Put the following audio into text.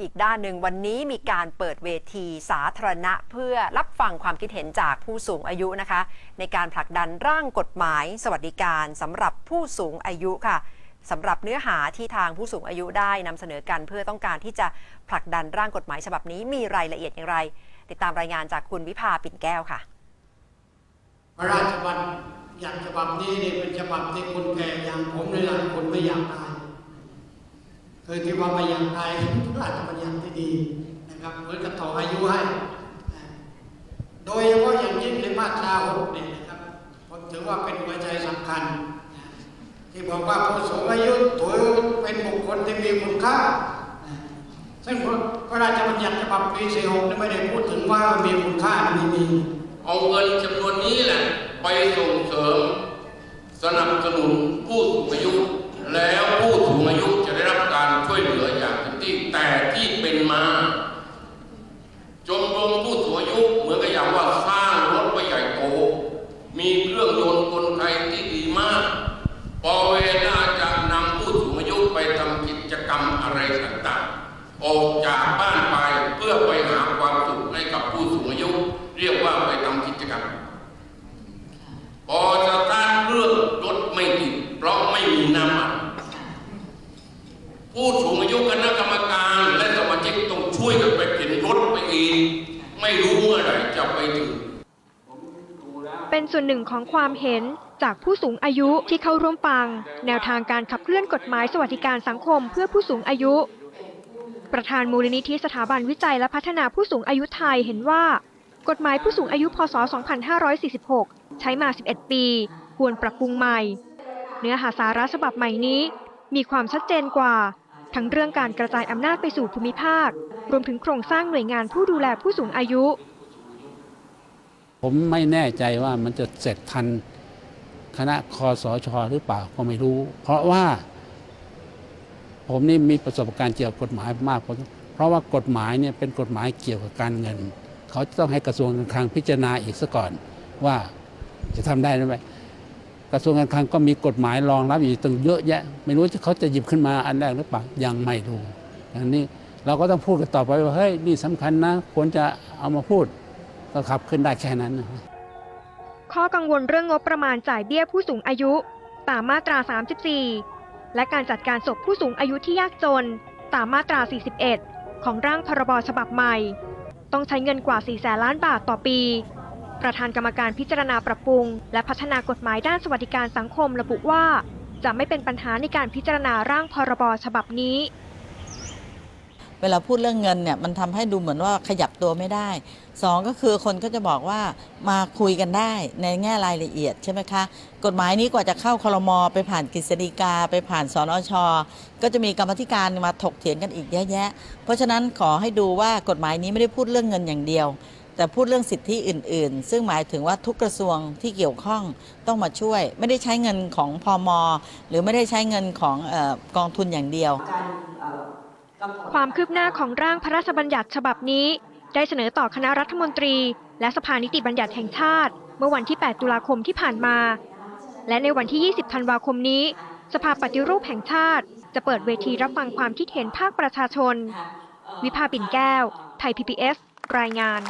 อีกด้านหนึ่งวันนี้มีการเปิดเวทีสาธารณะ เพื่อรับฟังความคิดเห็นจากผู้สูงอายุนะคะ ในการผลักดันร่างกฎหมาย สวัสดิการสำหรับผู้สูงอายุค่ะสำหรับเนื้อหาที่ทางผู้สูงอายุได้นำเสนอกันเพื่อต้องการที่จะผลักดันร่างกฎหมายฉบับนี้มีรายละเอียดอย่างไร ติดตามรายงานจากคุณวิภาปิ่นแก้วค่ะพระราชบัญญัติฉบับนี้นี่เป็นฉบับที่คนแก่อย่างผมในหลายคนไม่อยากตาย คือที่ว่าม่อยากตายพระราชบัญญัติที่ดีนะครับเหมือนกับต่ออายุให้ โดยเฉพาะอย่างยิ่งในมาตราหกเนี่ยนะครับผมถือว่าเป็นหัวใจสำคัญ ที่บอกว่าผู้สูงอายุถือเป็นบุคคลที่มีคุณค่าซึ่งพระราชบัญญัติฉบับปี46นี่ไม่ได้พูดถึงว่ามีคุณค่าไม่มีเอาเงินจำนวนนี้แหละไปส่งเสริม สนับสนุนผู้สูงอายุแล้วผู้สูงอายุจะได้รับการช่วยเหลืออย่างเต็มที่แต่ที่เป็นมาชมรมผู้สูงอายุเหมือนกับอย่างว่าสร้างรถไปใหญ่โต มีเครื่องยนต์กลไกที่ดีมาก พอเวลาจะนำผู้สูงอายุไปทำกิจกรรมอะไรต่างๆ ออกจากบ้านไปเพื่อไปหาความสุขให้กับผู้สูงอายุ เรียกว่าไปทำกิจกรรมพอสตาร์ทเรื่องรถไม่ติดเพราะไม่มีน้ำมันผู้สูงอายุคณะกรรมการและสมาชิกต้องช่วยกันไปเข็นรถไปเองไม่รู้เมื่อไหร่จะไปถึงเป็นส่วนหนึ่งของความเห็นจากผู้สูงอายุที่เข้าร่วมฟัง แนวทางการขับเคลื่อนกฎหมายสวัสดิการสังคมเพื่อผู้สูงอายุ ประธานมูลนิธิสถาบันวิจัยและพัฒนาผู้สูงอายุไทยเห็นว่า กฎหมายผู้สูงอายุพศ 2546 ใช้มา 11 ปี ควรปรับปรุงใหม่ เนื้อหาสาระฉบับใหม่นี้ มีความชัดเจนกว่า ทั้งเรื่องการกระจายอำนาจไปสู่ภูมิภาค รวมถึงโครงสร้างหน่วยงานผู้ดูแลผู้สูงอายุ ผมไม่แน่ใจว่ามันจะเสร็จทันคณะคอสชหรือเปล่าก็ไม่รู้ เพราะว่า ผมนี่มีประสบการณ์เกี่ยวกับกฎหมายมากเพราะว่ากฎหมายเนี่ยเป็นกฎหมายเกี่ยวกับการเงิน เขาจะต้องให้กระทรวงการคลังพิจารณาอีกซะก่อนว่าจะทำได้หรือไม่กระทรวงการคลังก็มีกฎหมายรองรับอยู่ตั้งเยอะแยะ ไม่รู้เขาจะหยิบขึ้นมาอันแรกหรือเปล่ายังไม่รู้อันนี้เราก็ต้องพูดกันต่อไปว่าเฮ้ยนี่สำคัญนะควรจะเอามาพูดก็ขับขึ้นได้แค่นั้น ข้อกังวลเรื่องงบประมาณจ่ายเบี้ยผู้สูงอายุตามมาตรา 34 และการจัดการศพผู้สูงอายุที่ยากจน ตามมาตรา 41 ของร่างพรบฉบับใหม่ ต้องใช้เงินกว่า 4 แสนล้านบาทต่อปี ประธานกรรมการพิจารณาปรับปรุง และพัฒนากฎหมายด้านสวัสดิการสังคมระบุว่า จะไม่เป็นปัญหาในการพิจารณาร่างพรบฉบับนี้ เวลาพูดเรื่องเงินเนี่ยมันทำให้ดูเหมือนว่าขยับตัวไม่ได้สองก็คือคนก็จะบอกว่ามาคุยกันได้ในแง่รายละเอียดใช่ไหมคะ กฎหมายนี้กว่าจะเข้าคลมไปผ่านกฤษฎีกา ไปผ่านสนอชก็จะมีกรรมธิการมาถกเถียงกันอีกเยอะแยะ เพราะฉะนั้นขอให้ดูว่ากฎหมายนี้ไม่ได้พูดเรื่องเงินอย่างเดียวแต่พูดเรื่องสิทธิอื่น ๆ ซึ่งหมายถึงว่าทุกกระทรวงที่เกี่ยวข้องต้องมาช่วย ไม่ได้ใช้เงินของพอมหรือไม่ได้ใช้เงินของออกองทุนอย่างเดียว ความคืบหน้าของร่างพระราชบัญญัติฉบับนี้ ได้เสนอต่อคณะรัฐมนตรี และสภานิติบัญญัติแห่งชาติ เมื่อวันที่ 8 ตุลาคมที่ผ่านมา และในวันที่ 20 ธันวาคมนี้ สภาปฏิรูปแห่งชาติ จะเปิดเวทีรับฟังความคิดเห็นภาคประชาชน วิภาปิ่นแก้ว ไทย PPS รายงาน